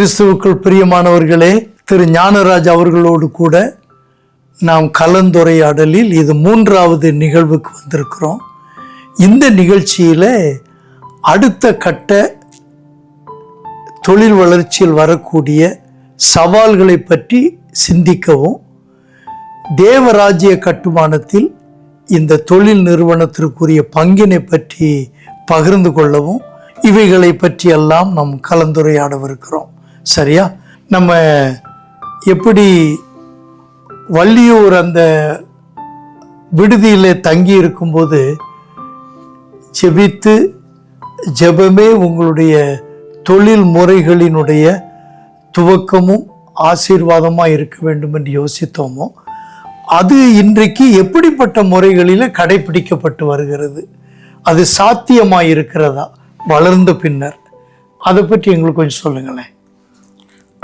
கிறிஸ்துவுக்குள் பிரியமானவர்களே திரு ஞானராஜ் அவர்களோடு கூட நாம் கலந்துரையாடலில் இது மூன்றாவது நிகழ்வுக்கு வந்திருக்கிறோம். இந்த நிகழ்ச்சியில் அடுத்த கட்ட தொழில் வளர்ச்சியில் வரக்கூடிய சவால்களை பற்றி சிந்திக்கவும் தேவராஜ்ய கட்டுமானத்தில் இந்த தொழில் நிறுவனத்திற்குரிய பங்கினை பற்றி பகிர்ந்து கொள்ளவும் இவைகளை பற்றியெல்லாம் நாம் கலந்துரையாடவிருக்கிறோம். சரியா? நம்ம எப்படி வள்ளியூர் அந்த விடுதியில் தங்கி இருக்கும்போது ஜெபித்து ஜெபமே உங்களுடைய தொழில் முறைகளினுடைய துவக்கமும் ஆசீர்வாதமாக இருக்க வேண்டும் என்று யோசித்தோமோ அது இன்றைக்கு எப்படிப்பட்ட முறைகளில் கடைபிடிக்கப்பட்டு வருகிறது? அது சாத்தியமாக இருக்கிறதா வளர்ந்த பின்னர். அதை பற்றி எங்களுக்கு கொஞ்சம் சொல்லுங்களேன்.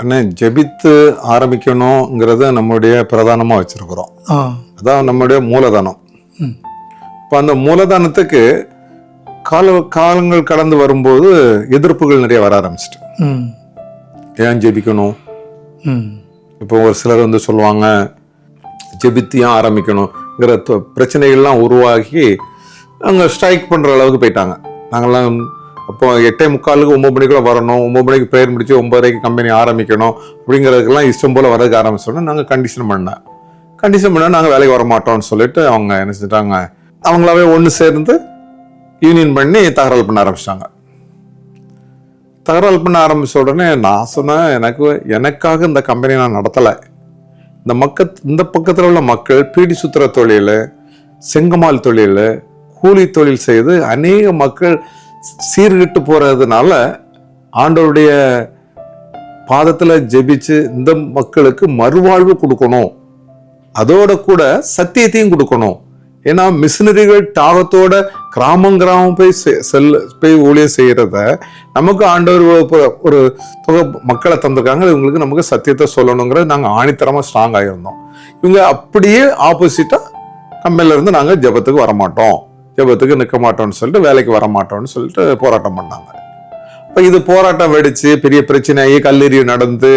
அண்ணே ஜெபித்து ஆரம்பிக்கணுங்கிறத நம்மளுடைய பிரதானமாக வச்சிருக்கிறோம். அதான் நம்மளுடைய மூலதனம். இப்போ அந்த மூலதனத்துக்கு கால காலங்கள் கடந்து வரும்போது எதிர்ப்புகள் நிறைய வர ஆரம்பிச்சிட்டு. ஏன் ஜெபிக்கணும்? இப்போ ஒரு சிலர் வந்து சொல்லுவாங்க ஜெபித்து ஏன் ஆரம்பிக்கணுங்கிற த- பிரச்சனைகள்லாம் உருவாகி அவங்க ஸ்ட்ரைக் பண்ணுற அளவுக்கு போயிட்டாங்க. நாங்கள்லாம் அப்போ எட்டே முக்காலுக்கு ஒம்பது மணிக்குள்ள வரணும். ஒம்பது மணிக்கு ப்ரேயர் முடிச்சு ஒம்பதரைக்கு கம்பெனி ஆரம்பிக்கணும். அப்படிங்கிறதுக்கெல்லாம் இஷ்டம் போல் வரதுக்கு ஆரம்பிச்சோன்னா நாங்கள் கண்டிஷன் பண்ணேன் கண்டிஷன் பண்ணால் நாங்கள் வேலைக்கு வர மாட்டோம்னு சொல்லிட்டு அவங்க என்ன செஞ்சிட்டாங்க? அவங்களாவே ஒன்று சேர்ந்து யூனியன் பண்ணி தகராறு பண்ண ஆரம்பிச்சிட்டாங்க. தகராறு பண்ண ஆரம்பித்த உடனே நான் சொன்னேன் எனக்கு எனக்காக இந்த கம்பெனியை நான் நடத்தலை. இந்த மக்க இந்த பக்கத்தில் உள்ள மக்கள் பீடி சுத்துற தொழில் செங்கமால் தொழில் கூலி தொழில் செய்து அநேக மக்கள் சீர்கிட்டு போகிறதுனால ஆண்டவருடைய பாதத்தில் ஜெபிச்சு இந்த மக்களுக்கு மறுவாழ்வு கொடுக்கணும். அதோட கூட சத்தியத்தையும் கொடுக்கணும். ஏன்னா மிஷினரிகள் தாகத்தோட கிராமம் கிராமம் போய் செ- செல்ல போய் ஊழியம் செய்கிறத நமக்கு ஆண்டவர் ஒரு- ஒரு தொகை மக்களை தந்திருக்காங்க. இவங்களுக்கு நமக்கு சத்தியத்தை சொல்லணுங்கிறது நாங்கள் ஆணித்தரமாக ஸ்ட்ராங் ஆகியிருந்தோம் இவங்க அப்படியே ஆப்போசிட்டாக கம்பெனில இருந்து நாங்கள் ஜெபத்துக்கு வர மாட்டோம் ஜெபத்துக்கு நிற்க மாட்டோம்னு சொல்லிட்டு வேலைக்கு வர மாட்டோம்னு சொல்லிட்டு போராட்டம் பண்ணாங்க. இப்போ இது போராட்டம் வெடிச்சு பெரிய பிரச்சனையாகி கல்லெறி நடந்து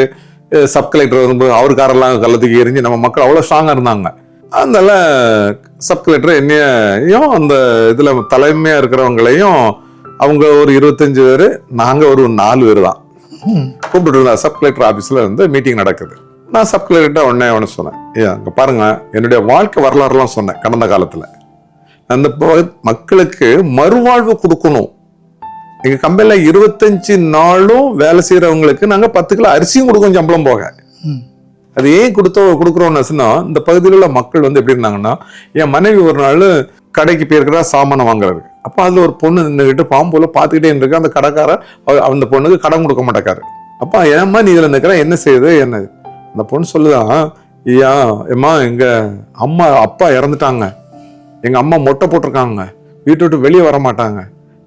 சப் கலெக்டர் வரும்போது அவர் காரெல்லாம் கள்ளத்துக்கு எரிஞ்சு நம்ம மக்கள் அவ்வளோ ஸ்ட்ராங்காக இருந்தாங்க. அதனால சப் கலெக்டர் என்னையும் அந்த இதில் தலைமையாக இருக்கிறவங்களையும் அவங்க ஒரு இருபத்தஞ்சு பேர் நாங்கள் ஒரு நாலு பேர் தான். கூப்பிட்டு இருந்தா சப் கலெக்டர் ஆஃபீஸில் வந்து மீட்டிங் நடக்குது. நான் சப் கலெக்டர்கிட்ட உடனே ஒன்று சொன்னேன் ஏ அங்கே பாருங்க என்னுடைய வாழ்க்கை வரலாறுலாம் சொன்னேன் கடந்த காலத்தில். அந்த மக்களுக்கு மறுவாழ்வு கொடுக்கணும். எங்க கம்பெனில இருபத்தஞ்சு நாளும் வேலை செய்யறவங்களுக்கு நாங்க பத்து கிலோ அரிசியும் கொடுக்கோம் சம்பளம் போக. அது ஏன் கொடுத்தோம் கொடுக்குறோம்னு சொன்னா இந்த பகுதியில் உள்ள மக்கள் வந்து எப்படி இருந்தாங்கன்னா என் மனைவி ஒரு நாள் கடைக்கு போயிருக்கிறா சாமானை வாங்குறது அப்ப அதுல ஒரு பொண்ணு நின்றுகிட்டு பாம்போல பார்த்துக்கிட்டே இருக்கு அந்த கடைக்காரர் அவ- அந்த பொண்ணுக்கு கடன் கொடுக்க மாட்டேக்காரு. அப்பா ஏம்மா நீ இதுல நிக்கிற என்ன செய்யுது என்ன அந்த பொண்ணு சொல்லுதான் ஐயா ஏம்மா எங்க அம்மா அப்பா இறந்துட்டாங்க. எங்கள் அம்மா மொட்டை போட்டிருக்காங்க. வீட்டை விட்டு வெளியே வர மாட்டாங்க.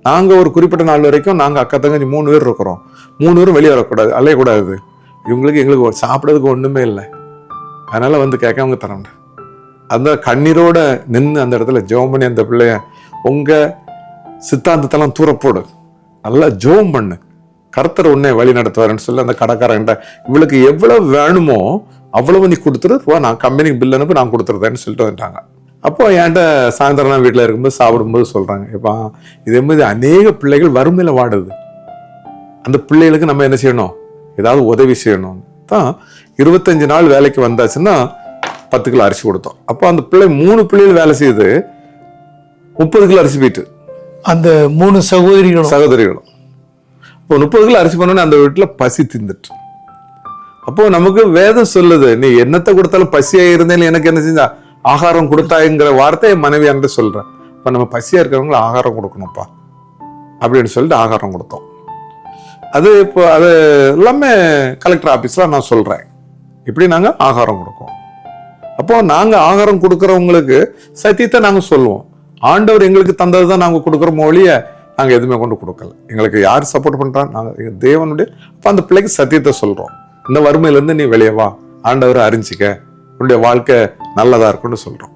நாங்கள் ஒரு குறிப்பிட்ட நாள் வரைக்கும் நாங்கள் அக்கா தங்கச்சி மூணு பேர் இருக்கிறோம். மூணு பேரும் வெளியே வரக்கூடாது அலையக்கூடாது. இவங்களுக்கு எங்களுக்கு ஒரு ஒன்றுமே இல்லை. அதனால் வந்து கேட்காம தரேன் அந்த கண்ணீரோட நின்று அந்த இடத்துல ஜெபம் பண்ணி அந்த பிள்ளைய உங்கள் சித்தாந்தத்தெல்லாம் தூரப்போடு நல்லா ஜெபம் பண்ணு. கருத்தர் உன்னே வழி நடத்துவாருன்னு சொல்லி அந்த கடைக்காரன்ட்ட இவளுக்கு எவ்வளோ வேணுமோ அவ்வளவு நீ கொடுத்துரு. நான் கம்பெனிக்கு பில் அனுப்பி நான் கொடுத்துருதேன்னு சொல்லிட்டு வந்துட்டாங்க. அப்போ என்கிட்ட சாயந்தரம் நான் வீட்டில் இருக்கும்போது சாப்பிடும்போது சொல்றாங்க. எப்பா இதே மாதிரி அநேக பிள்ளைகள் வறுமையில வாடுது. அந்த பிள்ளைகளுக்கு நம்ம என்ன செய்யணும்? ஏதாவது உதவி செய்யணும். தான் இருபத்தஞ்சு நாள் வேலைக்கு வந்தாச்சுன்னா பத்து கிலோ அரிசி கொடுத்தோம். அப்போ அந்த பிள்ளை மூணு பிள்ளைகள் வேலை செய்யுது. முப்பது கிலோ அரிசி போயிட்டு. அந்த மூணு சகோதரிகளும். சகோதரிகளும். இப்போ முப்பது கிலோ அரிசி பண்ணோன்னே அந்த வீட்டுல பசி தின்னுட்டு அப்போ நமக்கு வேதம் சொல்லுது நீ என்னத்தை கொடுத்தாலும் பசியா இருந்தேன்னு எனக்கு என்ன செஞ்சா? ஆகாரம் கொடுத்தாங்கிற வார்த்தை என் மனைவி அன்று சொல்றேன் இப்போ நம்ம பசியா இருக்கிறவங்கள ஆகாரம் கொடுக்கணும்ப்பா. அப்படின்னு சொல்லிட்டு ஆகாரம் கொடுத்தோம். அது இப்போ அது எல்லாமே கலெக்டர் ஆபீஸ்ல நான் சொல்றேன். இப்படி நாங்க ஆகாரம் கொடுக்கோம்? அப்போ நாங்க ஆகாரம் கொடுக்கறவங்களுக்கு சத்தியத்தை நாங்க சொல்லுவோம். ஆண்டவர் எங்களுக்கு தந்தது தான் நாங்க கொடுக்குறோம் மொழிய நாங்க எதுவுமே கொண்டு கொடுக்கல. எங்களுக்கு யார் சப்போர்ட் பண்றா? நாங்க தேவனுடைய அப்ப அந்த பிள்ளைக்கு சத்தியத்தை சொல்றோம். இந்த வறுமையில இருந்து நீ வெளியே வா. ஆண்டவரை அறிஞ்சிக்க. உன்னுடைய வாழ்க்கை நல்லதா இருக்கும்னு சொல்றோம்.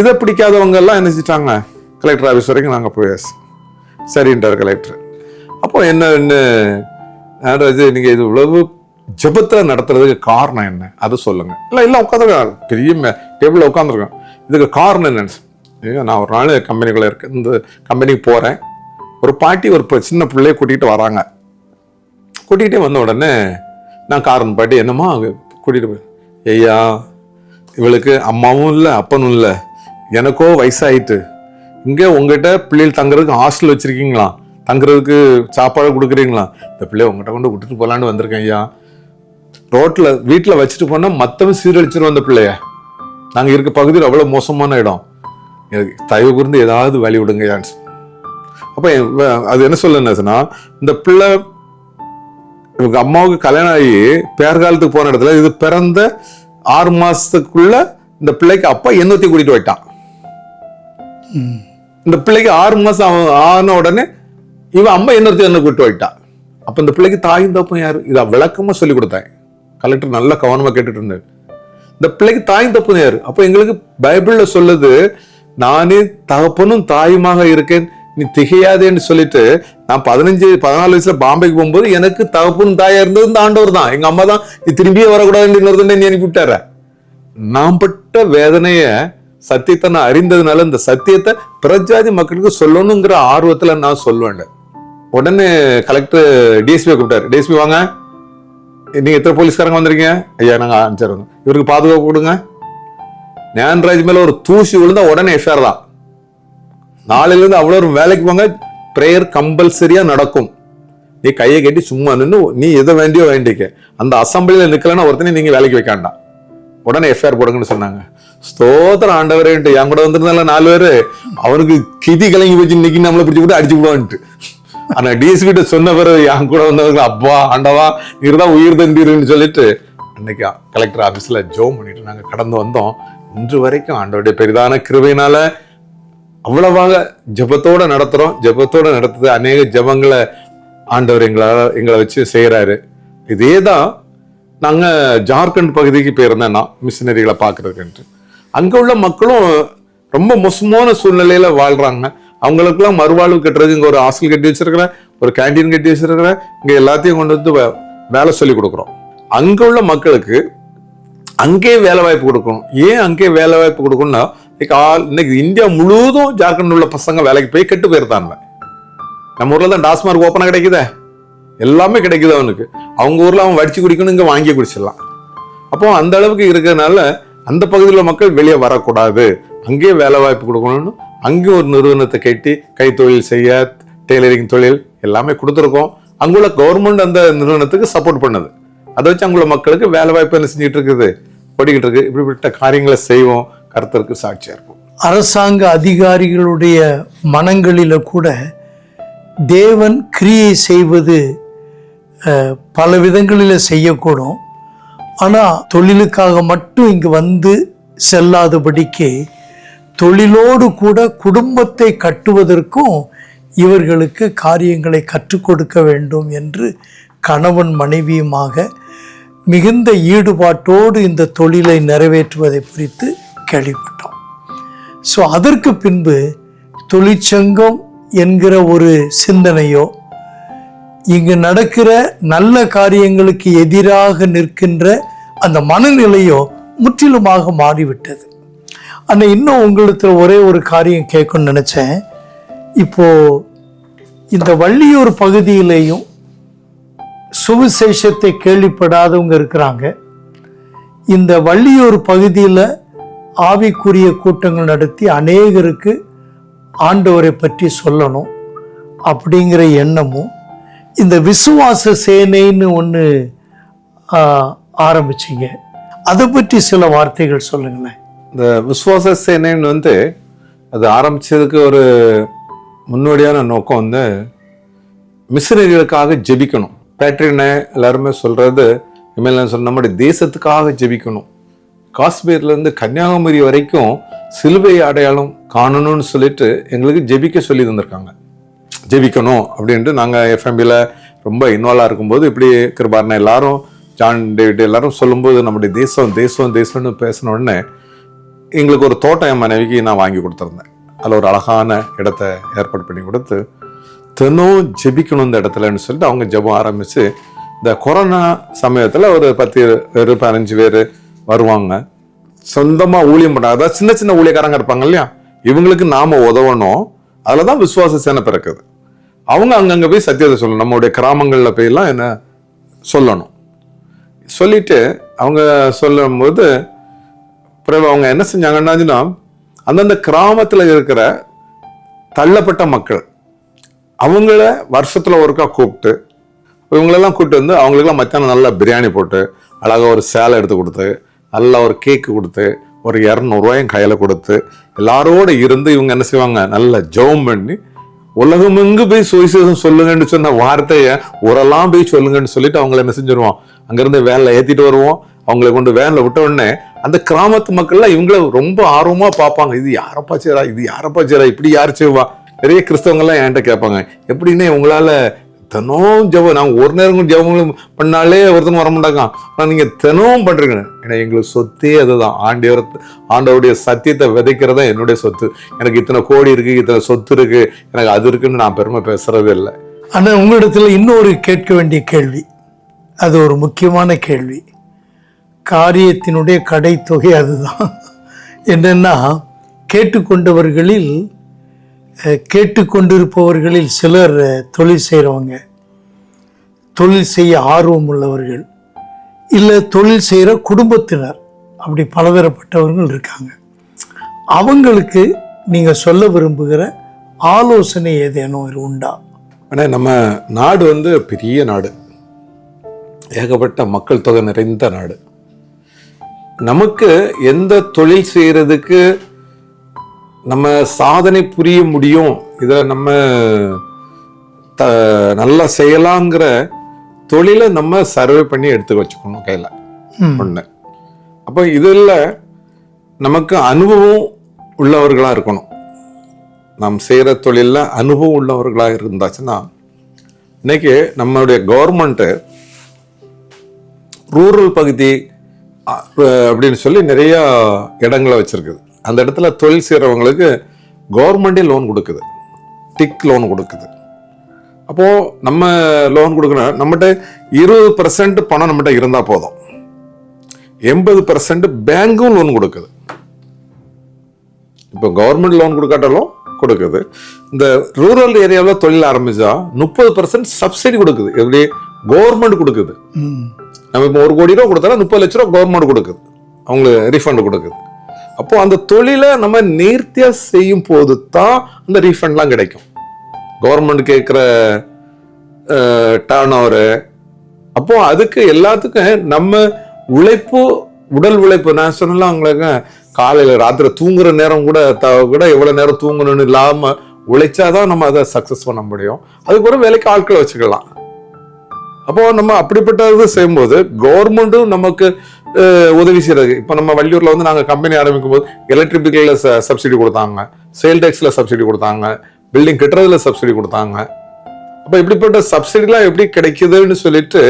இதை பிடிக்காதவங்க எல்லாம் என்ன செஞ்சிட்டாங்க? கலெக்டர் ஆஃபீஸ் வரைக்கும் நாங்கள் போய் சரின்றார் கலெக்டர் அப்போ என்ன என்ன? நீங்கள் இது? இவ்வளவு ஜபத்தில் நடத்துறதுக்கு காரணம் என்ன? அது சொல்லுங்க. இல்லை எல்லாம் உட்காந்துருக்கேன் பெரிய டேபிளில் உட்காந்துருக்கேன் இதுக்கு காரணம் என்னன்னு ஏங்க, நான் ஒரு நாள் கம்பெனிக்குள்ள இருக்கேன் இந்த கம்பெனிக்கு போகிறேன் ஒரு பாட்டி ஒரு சின்ன பிள்ளைய கூட்டிகிட்டு வராங்க. கூட்டிகிட்டே வந்த உடனே நான் காரணம் பாட்டி என்னம்மா கூட்டிகிட்டு போய் ஐயா இவளுக்கு அம்மாவும் இல்லை அப்பனும் இல்லை. எனக்கோ வயசாயிட்டு. இங்கே உங்ககிட்ட பிள்ளைகள் தங்குறதுக்கு ஹாஸ்டல் வச்சுருக்கீங்களா? தங்குறதுக்கு சாப்பாடு கொடுக்குறீங்களா? இந்த பிள்ளைய உங்ககிட்ட கொண்டு விட்டுட்டு போகலான்னு வந்திருக்கேன் ஐயா. ரோட்டில் வீட்டில் வச்சுட்டு போனால் மற்றவன் சீரழிச்சிடும் அந்த பிள்ளைய. நாங்கள் இருக்க பகுதியில் அவ்வளோ மோசமான இடம். எனக்கு தயவு கூர்ந்து ஏதாவது வழி விடுங்க ஐயான்னு அப்போ அது என்ன சொல்லுன்னா இந்த பிள்ளை இவங்க அம்மாவுக்கு கல்யாணம் ஆகி பேர்காலத்துக்கு போன இடத்துல இது பிறந்த ஆறு மாசத்துக்குள்ள இந்த பிள்ளைக்கு அப்பா எண்ணூத்தி கூட்டிட்டு போயிட்டான். இந்த பிள்ளைக்கு ஆறு மாசம் அவன் ஆன உடனே இவன் அம்மா எண்ணூத்தி என்ன கூட்டிட்டு போயிட்டான் அப்ப இந்த பிள்ளைக்கு தாயும் தப்பும் யாரு? இதை விளக்கமா சொல்லி கொடுத்தேன். கலெக்டர் நல்லா கவனமா கேட்டுட்டு இருந்தாரு. இந்த பிள்ளைக்கு தாயும் தப்பும் யாரு? அப்ப எங்களுக்கு பைபிள்ல சொல்லுது நானே தகப்பனும் தாயுமாக இருக்கேன். நீ திகையாதேன்னு சொல்லிட்டு நான் பதினஞ்சு பதினாலு வயசுல பாம்பேக்கு போகும்போது எனக்கு தகப்புன்னு தாயா இருந்தது இந்த ஆண்டவர் தான். எங்க அம்மா தான் நீ திரும்பியே வரக்கூடாதுன்னு இன்னொருத்தன் நீ அனுப்பி விட்டார. நான் பட்ட வேதனைய சத்தியத்தை நான் அறிந்ததுனால இந்த சத்தியத்தை பிரஜாதி மக்களுக்கு சொல்லணுங்கிற ஆர்வத்துல நான் சொல்லுவேன் உடனே கலெக்டர் டிஎஸ்பி கூப்பிட்டாரு. டிஎஸ்பி வாங்க. நீங்க எத்தனை போலீஸ்காரங்க வந்திருக்கீங்க? ஐயா நாங்க அனுப்பிச்சார் இவருக்கு பாதுகாப்பு கொடுங்க. ஞானராஜ் மேல ஒரு தூசி விழுந்தா உடனே எஃப்ஐஆர் தான். நாளையிலேருந்து அவ்வளோ வேலைக்கு போங்க. ப்ரேயர் கம்பல்சரியா நடக்கும். நீ கையை கட்டி சும்மா நின்று நீ எதை வேண்டியோ வேண்டிக்க. அந்த அசம்பிளியில் நிக்கலன்னா ஒருத்தனே நீங்க வேலைக்கு வைக்க வேண்டாம். உடனே எஃப்ஐஆர் போடுங்கன்னு சொன்னாங்க. ஸ்தோத்திரம் ஆண்டவரேன்ட்டு என் கூட வந்திருந்தால நாலு பேர். அவனுக்கு கிதி கலங்கி வச்சு இன்னைக்கு நம்மளை பிடிச்சி விட்டு அடிச்சு விடுவான்ட்டு. ஆனா டிஎஸ்பி கிட்ட சொன்ன பிறகு என் கூட வந்தவங்க அப்பா ஆண்டவா நீர்தான் உயிர் தந்தீருன்னு சொல்லிட்டு அன்னைக்கு கலெக்டர் ஆபீஸ்ல ஜோம் பண்ணிட்டு நாங்கள் கடந்து வந்தோம். இன்று வரைக்கும் ஆண்டவருடைய பெரிதான கிருபையினால அவ்வளவாக ஜெபத்தோட நடத்துறோம். ஜெபத்தோட நடத்துறது அநேக ஜெபங்களை ஆண்டவர் எங்களால் எங்களை வச்சு செய்கிறாரு இதே தான் நாங்கள் ஜார்க்கண்ட் பகுதிக்கு போயிருந்தேன் நான் மிஷினரிகளை பார்க்கறதுக்குன்ட்டு. அங்கே உள்ள மக்களும் ரொம்ப மோசமான சூழ்நிலையில் வாழ்கிறாங்க அவங்களுக்குலாம் மறுவாழ்வு கட்டுறது இங்கே ஒரு ஹாஸ்டல் கட்டி வச்சுருக்கிறேன் ஒரு கேண்டீன் கட்டி வச்சுருக்கிறேன். இங்கே எல்லாத்தையும் கொண்டு வந்து வே- வேலை சொல்லி கொடுக்குறோம். அங்கே உள்ள மக்களுக்கு அங்கே வேலை வாய்ப்பு கொடுக்கணும். ஏன் அங்கே வேலை வாய்ப்பு கொடுக்கணும்னா இன்னைக்கு ஆல் இன்னைக்கு இந்தியா முழுவதும் ஜார்க்கண்ட் உள்ள பசங்க வேலைக்கு போய் கெட்டு போயிருந்தாங்க நம்ம ஊர்ல தான் டாஸ்மார்க் ஓப்பனா கிடைக்குதே. எல்லாமே கிடைக்குது அவனுக்கு. அவங்க ஊர்ல அவன் வடிச்சு குடிக்கணும் இங்க வாங்கி குடிச்சிடலாம். அப்போ அந்த அளவுக்கு இருக்கிறதுனால அந்த பகுதியில் மக்கள் வெளியே வரக்கூடாது. அங்கேயே வேலை வாய்ப்பு கொடுக்கணும்னு அங்கேயும் ஒரு நிறுவனத்தை கட்டி கைத்தொழில் செய்ய டெய்லரிங் தொழில் எல்லாமே கொடுத்துருக்கோம். அங்குள்ள கவர்மெண்ட் அந்த நிறுவனத்துக்கு சப்போர்ட் பண்ணுது. அதை வச்சு அங்குள்ள மக்களுக்கு வேலை வாய்ப்பு என்ன செஞ்சுட்டு இருக்குது? ஓடிக்கிட்டு இருக்கு. இப்படிப்பட்ட காரியங்களை செய்வோம். கருத்தருக்கு சாட்சியாக இருக்கும் அரசாங்க அதிகாரிகளுடைய மனங்களில் கூட தேவன் கிரியை செய்வது பல விதங்களில் செய்யக்கூடும். ஆனால் தொழிலுக்காக மட்டும் இங்கு வந்து செல்லாதபடிக்கு தொழிலோடு கூட குடும்பத்தை கட்டுவதற்கும் இவர்களுக்கு காரியங்களை கற்றுக் கொடுக்க வேண்டும் என்று கணவன் மனைவியுமாக மிகுந்த ஈடுபாட்டோடு இந்த தொழிலை நிறைவேற்றுவதை குறித்து கேள்விப்பட்டோம். ஸோ அதற்கு பின்பு தொழிற்சங்கம் என்கிற ஒரு சிந்தனையோ இங்கு நடக்கிற நல்ல காரியங்களுக்கு எதிராக நிற்கின்ற அந்த மனநிலையோ முற்றிலுமாக மாறிவிட்டது. ஆனால் இன்னும் உங்களுக்கு ஒரே ஒரு காரியம் கேட்கணும்னு நினச்சேன். இப்போ இந்த வள்ளியூர் பகுதியிலேயும் சுவிசேஷத்தை கேள்விப்படாதவங்க இருக்கிறாங்க. இந்த வள்ளியூர் பகுதியில் ஆவிக்குரிய கூட்டங்கள் நடத்தி அநேகருக்கு ஆண்டவரை பற்றி சொல்லணும் அப்படிங்கிற எண்ணமும் இந்த விசுவாச சேனைன்னு ஒன்று ஆரம்பிச்சிங்க. அதை பற்றி சில வார்த்தைகள் சொல்லுங்களேன். இந்த விசுவாச சேனைன்னு வந்து அது ஆரம்பிச்சதுக்கு ஒரு முன்னோடியான நோக்கம் வந்து மிஷினரிகளுக்காக ஜெபிக்கணும். பேட்ரினை எல்லாருமே சொல்கிறது இனிமேல் நான் சொன்ன நம்முடைய தேசத்துக்காக ஜெபிக்கணும். காஷ்மீர்லேருந்து கன்னியாகுமரி வரைக்கும் சிலுவை அடையாளம் காணணும்னு சொல்லிட்டு எங்களுக்கு ஜெபிக்க சொல்லி தந்திருக்காங்க. ஜெபிக்கணும் அப்படின்ட்டு நாங்கள் எஃப்எம்பியில் ரொம்ப இன்வால்வாக இருக்கும்போது இப்படி கிருபாரனை எல்லாரும் ஜான் டேவிட் எல்லாரும் சொல்லும்போது நம்முடைய தேசம் தேசம் தேசம்னு பேசின உடனே எங்களுக்கு ஒரு தோட்டம் என் மனைவிக்கு நான் வாங்கி கொடுத்துருந்தேன். அதில் ஒரு அழகான இடத்த ஏற்பாடு பண்ணி கொடுத்து தினம் ஜெபிக்கணும் இந்த இடத்துலன்னு சொல்லிட்டு அவங்க ஜெபம் ஆரம்பித்து இந்த கொரோனா சமயத்தில் ஒரு பத்து பேர் பதினஞ்சு பேர் வருவாங்க. சொந்தமாக ஊழியம் பண்ண அதாவது சின்ன சின்ன ஊழியக்காரங்க இருப்பாங்க இல்லையா? இவங்களுக்கு நாம் உதவணும். அதில் தான் விசுவாச சேனை பிறக்குது. அவங்க அங்கங்கே போய் சத்தியத்தை சொல்லணும். நம்மளுடைய கிராமங்களில் போயெல்லாம் என்ன சொல்லணும். சொல்லிட்டு அவங்க சொல்லும்போது பிறகு அவங்க என்ன செஞ்சாங்கன்னா அந்தந்த கிராமத்தில் இருக்கிற தள்ளப்பட்ட மக்கள் அவங்கள வருஷத்தில் ஒருக்கா கூப்பிட்டு இவங்களெல்லாம் கூப்பிட்டு வந்து அவங்களுக்கெல்லாம் மத்தியானம் நல்லா பிரியாணி போட்டு அழகாக ஒரு சேலை எடுத்து கொடுத்து நல்லா ஒரு கேக்கு கொடுத்து ஒரு இரநூறுவாயும் கையில் கொடுத்து எல்லாரோட இருந்து இவங்க என்ன செய்வாங்க? நல்லா ஜெபம் பண்ணி உலகமெங்கு போய் சுவிசேஷம் சொல்லுங்கன்னு சொன்ன வார்த்தையை உரெல்லாம் போய் சொல்லுங்கன்னு சொல்லிட்டு அவங்கள என்ன செஞ்சிருவோம் அங்கேருந்து வேனில் ஏற்றிட்டு வருவோம். அவங்கள கொண்டு வேனில் விட்ட உடனே அந்த கிராமத்து மக்கள்லாம் இவங்கள ரொம்ப ஆர்வமாக பார்ப்பாங்க. இது யாரப்பா செய்றா? இது யாரப்பா செய்றா? இப்படி யார் செய்வா? நிறைய கிறிஸ்தவங்கள்லாம் என்கிட்ட கேட்பாங்க. எப்படின்னு உங்களால் தினமும் ஜெபம். நாங்கள் ஒரு நேரம் ஜபங்களும் பண்ணாலே ஒருத்தன் வர மாட்டாங்க. ஆனால் நீங்கள் தினமும் பண்ணுறீங்க ஏன்னா எங்களுக்கு சொத்தே அதுதான். ஆண்டவர் ஆண்டவருடைய சத்தியத்தை விதைக்கிறதா என்னுடைய சொத்து. எனக்கு இத்தனை கோடி இருக்குது இத்தனை சொத்து இருக்குது எனக்கு அது இருக்குன்னு நான் பெருமை பேசுகிறதே இல்லை. ஆனால் உங்களிடத்தில் இன்னொரு கேட்க வேண்டிய கேள்வி. அது ஒரு முக்கியமான கேள்வி. காரியத்தினுடைய கடைத்தொகை அதுதான். என்னென்னா கேட்டுக்கொண்டவர்களில் கேட்டுக்கொண்டிருப்பவர்களில் சிலர் தொழில் செய்கிறவங்க தொழில் செய்ய ஆர்வம் உள்ளவர்கள். இல்லை தொழில் செய்கிற குடும்பத்தினர். அப்படி பலதரப்பட்டவர்கள் இருக்காங்க. அவங்களுக்கு நீங்கள் சொல்ல விரும்புகிற ஆலோசனை ஏதேனும் ஒரு உண்டா? ஆனால் நம்ம நாடு வந்து பெரிய நாடு. ஏகப்பட்ட மக்கள் தொகை நிறைந்த நாடு. நமக்கு எந்த தொழில் செய்கிறதுக்கு நம்ம சாதனை புரிய முடியும். இதை நம்ம த நல்லா செய்யலாங்கிற தொழிலை நம்ம சர்வே பண்ணி எடுத்து வச்சுக்கணும் கையில். ஒன்று அப்போ இதில் நமக்கு அனுபவம் உள்ளவர்களாக இருக்கணும். நாம் செய்கிற தொழிலில் அனுபவம் உள்ளவர்களாக இருந்தாச்சுன்னா இன்னைக்கு நம்மளுடைய கவர்மெண்ட்டு ரூரல் பகுதி அப்படின்னு சொல்லி நிறைய இடங்களை வச்சிருக்குது. அந்த இடத்துல தொழில் செய்கிறவங்களுக்கு கவர்மெண்டே லோன் கொடுக்குது. டிக் லோன் கொடுக்குது. அப்போ நம்ம லோன் கொடுக்கணும் நம்மகிட்ட இருபது பர்சன்ட் பணம் நம்மகிட்ட இருந்தால் போதும். எண்பது பர்சன்ட் பேங்கும் லோன் கொடுக்குது. இப்போ கவர்மெண்ட் லோன் கொடுக்காட்டாலும் கொடுக்குது. இந்த ரூரல் ஏரியாவில் தொழில் ஆரம்பிச்சா முப்பது பர்சன்ட் சப்சிடி கொடுக்குது. எப்படி? கவர்மெண்ட் கொடுக்குது. நம்ம இப்போ ஒரு கோடி ரூபா கொடுத்தா முப்பது லட்ச ரூபா கவர்மெண்ட் கொடுக்குது. அவங்களுக்கு ரீஃபண்ட் கொடுக்குது. அப்போ அந்த தொழிலை நம்ம நேர்த்தியா செய்யும் போது தான் அந்த ரீஃபண்ட்லாம் கிடைக்கும். கவர்மெண்ட் கேட்குற டேர்ன் ஓவரு அப்போ அதுக்கு எல்லாத்துக்கும் நம்ம உழைப்பு உடல் உழைப்பு நான் சொன்னலாம் அவங்களுக்கு காலையில் ராத்திரி தூங்குற நேரம் கூட த- கூட எவ்வளோ நேரம் தூங்கணும்னு இல்லாமல் உழைச்சாதான் நம்ம அதை சக்ஸஸ் பண்ண முடியும். அதுக்கு ஒரு வேலைக்கு ஆட்களை வச்சுக்கலாம். அப்போ நம்ம அப்படிப்பட்ட இது செய்யும்போது கவர்மெண்ட்டும் நமக்கு உதவி செய்யறது. இப்போ நம்ம வள்ளியூர்ல வந்து நாங்கள் கம்பெனி ஆரம்பிக்கும் போது எலக்ட்ரிபிக்கல்ல சப்சிடி கொடுத்தாங்க. சேல் டேக்ஸ்ல சப்சிடி கொடுத்தாங்க. பில்டிங் கட்டுறதுல சப்சிடி கொடுத்தாங்க. அப்போ இப்படிப்பட்ட சப்சிடிலாம் எப்படி கிடைக்குதுன்னு சொல்லிட்டு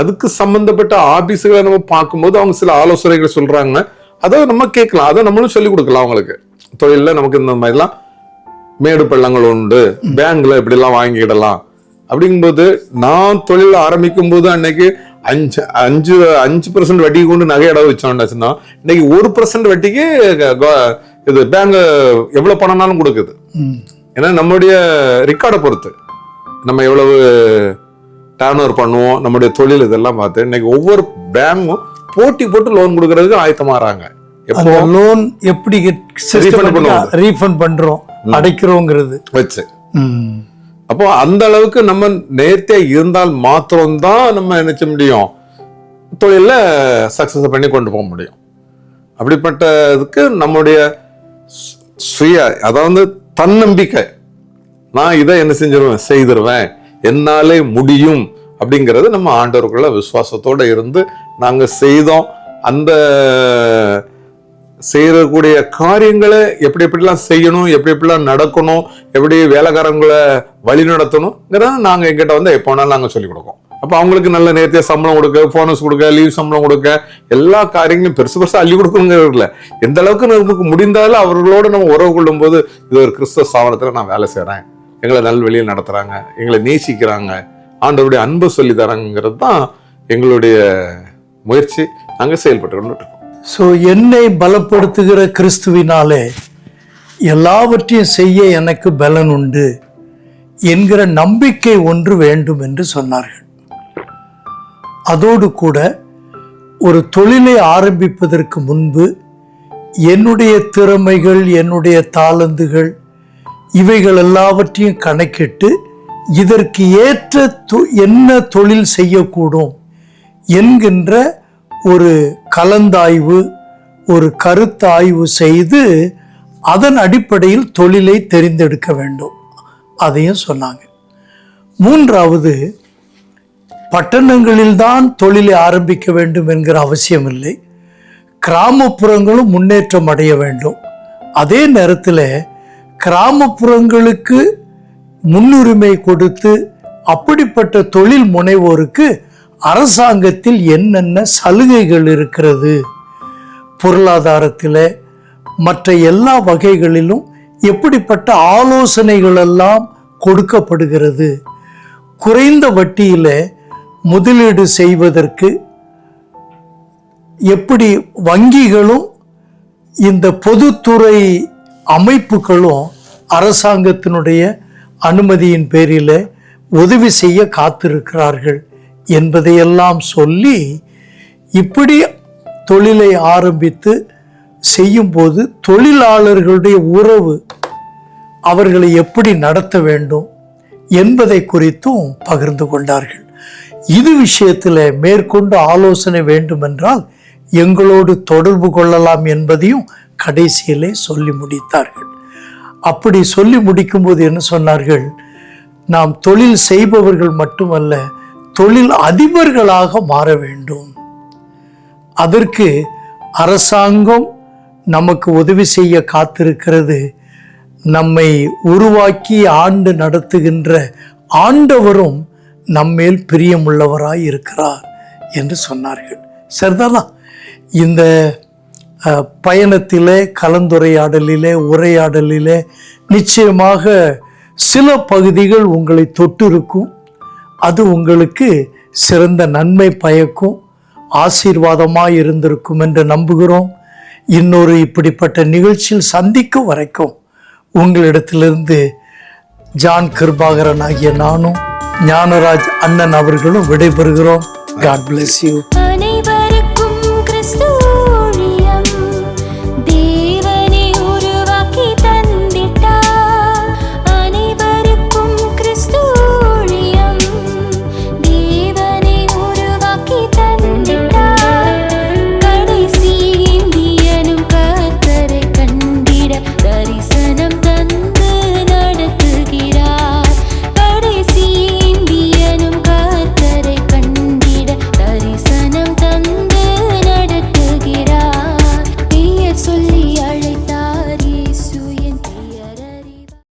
அதுக்கு சம்மந்தப்பட்ட ஆபீஸுகளை நம்ம பார்க்கும்போது அவங்க சில ஆலோசனைகள் சொல்றாங்க. அதை நம்ம கேட்கலாம். அதை நம்மளும் சொல்லி கொடுக்கலாம் அவங்களுக்கு. தொழிலில் நமக்கு இந்த மாதிரிலாம் மேடு பள்ளங்கள் உண்டு. பேங்க்ல இப்படிலாம் வாங்கிடலாம் அப்படிங்கும்போது நான் தொழில் ஆரம்பிக்கும் போது அன்னைக்கு அஞ்சு அஞ்சு அஞ்சு பர்சன்ட் வட்டி கொண்டு நகை இடம் வச்சோம்னாச்சுன்னா இன்னைக்கு ஒரு பர்சன்ட் வட்டிக்கு இது பேங்க் எவ்வளவு பணம்னாலும் கொடுக்குது. ஏன்னா நம்மளுடைய ரெக்கார்டை பொறுத்து. நம்ம எவ்வளவு டேர்ன் ஓவர் பண்ணுவோம் நம்முடைய தொழில் இதெல்லாம் பார்த்து இன்னைக்கு ஒவ்வொரு பேங்கும் போட்டி போட்டு லோன் கொடுக்கறதுக்கு ஆயத்தமாறாங்க எப்போ? லோன் எப்படி. ரீஃபண்ட் பண்றோம் அடைக்கிறோங்கிறது. வச்சு. அப்போ அந்த அளவுக்கு நம்ம நேர்த்தியா இருந்தால் மாத்திரம்தான் நம்ம நினைச்ச முடியும். தொழில சக்சஸ் பண்ணி கொண்டு போக முடியும். அப்படிப்பட்ட இதுக்கு நம்முடைய சுய அதாவது தன்னம்பிக்கை. நான் இதை என்ன செஞ்சிருவேன்? செய்திருவேன். என்னாலே முடியும். அப்படிங்கிறது நம்ம ஆண்டவருக்குள்ள விசுவாசத்தோட இருந்து நாங்க செய்தோம். அந்த செய்யக்கூடிய காரியங்களை எப்படி எப்படிலாம் செய்யணும் எப்படி எப்படிலாம் நடக்கணும் எப்படி வேலைக்காரங்களை வழி நடத்தணுங்கிறத நாங்கள் எங்கிட்ட வந்து எப்போனாலும் நாங்கள் சொல்லிக் கொடுக்கோம் அப்போ அவங்களுக்கு நல்ல நேர்த்தியாக சம்பளம் கொடுக்க போனஸ் கொடுக்க லீவ் சம்பளம் கொடுக்க எல்லா காரியங்களையும் பெருசு பெருசாக அள்ளி கொடுக்கணுங்கிறதுல இல்லை எந்த அளவுக்கு நமக்கு முடிந்தாலும் அவர்களோடு நம்ம உறவு கொள்ளும்போது இது ஒரு கிறிஸ்தவ ஸ்தாபனத்தில் நான் வேலை செய்கிறேன் எங்களை நல்வழியில் நடத்துகிறாங்க எங்களை நேசிக்கிறாங்க ஆண்டவருடைய அன்பை சொல்லி தராங்கிறது தான் எங்களுடைய முயற்சி. நாங்கள் செயல்பட்டு கொண்டு இருக்கோம். ஸோ என்னை பலப்படுத்துகிற கிறிஸ்துவினாலே எல்லாவற்றையும் செய்ய எனக்கு பலன் உண்டு என்கிற நம்பிக்கை ஒன்று வேண்டும் என்று சொன்னார்கள். அதோடு கூட ஒரு தொழிலை ஆரம்பிப்பதற்கு முன்பு என்னுடைய திறமைகள் என்னுடைய தாளந்துகள் இவைகள் எல்லாவற்றையும் கணக்கிட்டு இதற்கு ஏற்ற தொ- என்ன தொழில் செய்யக்கூடும் என்கின்ற ஒரு கலந்தாய்வு ஒரு கருத்தாய்வு செய்து அதன் அடிப்படையில் தொழிலை தெரிந்தெடுக்க வேண்டும். அதையும் சொன்னாங்க. மூன்றாவது பட்டணங்களில்தான் தொழிலை ஆரம்பிக்க வேண்டும் என்கிற அவசியமில்லை கிராமப்புறங்களும் முன்னேற்றம் அடைய வேண்டும். அதே நேரத்தில் கிராமப்புறங்களுக்கு முன்னுரிமை கொடுத்து அப்படிப்பட்ட தொழில் முனைவோருக்கு அரசாங்கத்தில் என்னென்ன சலுகைகள் இருக்கிறது? பொருளாதாரத்தில் மற்ற எல்லா வகைகளிலும் எப்படிப்பட்ட ஆலோசனைகள் எல்லாம் கொடுக்கப்படுகிறது? குறைந்த வட்டியில் முதலீடு செய்வதற்கு எப்படி வங்கிகளும் இந்த பொதுத்துறை அமைப்புகளும் அரசாங்கத்தினுடைய அனுமதியின் பேரில் உதவி செய்ய காத்திருக்கிறார்கள்? என்பதையெல்லாம் சொல்லி இப்படி தொழிலை ஆரம்பித்து செய்யும்போது தொழிலாளர்களுடைய உறவு அவர்களை எப்படி நடத்த வேண்டும் என்பதை குறித்தும் பகிர்ந்து கொண்டார்கள். இது விஷயத்தில் மேற்கொண்டு ஆலோசனை வேண்டுமென்றால் எங்களோடு தொடர்பு கொள்ளலாம் என்பதையும் கடைசியிலே சொல்லி முடித்தார்கள். அப்படி சொல்லி முடிக்கும்போது என்ன சொன்னார்கள்? நாம் தொழில் செய்பவர்கள் மட்டுமல்ல தொழில் அதிபர்களாக மாற வேண்டும். அதற்கு அரசாங்கம் நமக்கு உதவி செய்ய காத்திருக்கிறது. நம்மை உருவாக்கி ஆண்டு நடத்துகின்ற ஆண்டவரும் நம்மேல் பிரியமுள்ளவராய் இருக்கிறார் என்று சொன்னார்கள். சரிதானா? இந்த பயணத்திலே கலந்துரையாடலிலே உரையாடலிலே நிச்சயமாக சில பகுதிகள் உங்களை தொட்டிருக்கும். அது உங்களுக்கு சிறந்த நன்மை பயக்கும் ஆசீர்வாதமாக இருந்திருக்கும் என்று நம்புகிறோம். இன்னொரு இப்படிப்பட்ட நிகழ்ச்சியில் சந்திக்கும் வரைக்கும் உங்களிடத்திலிருந்து ஜான் கிருபாகரன் ஆகிய நானும் ஞானராஜ் அண்ணன் அவர்களும் விடைபெறுகிறோம். God bless you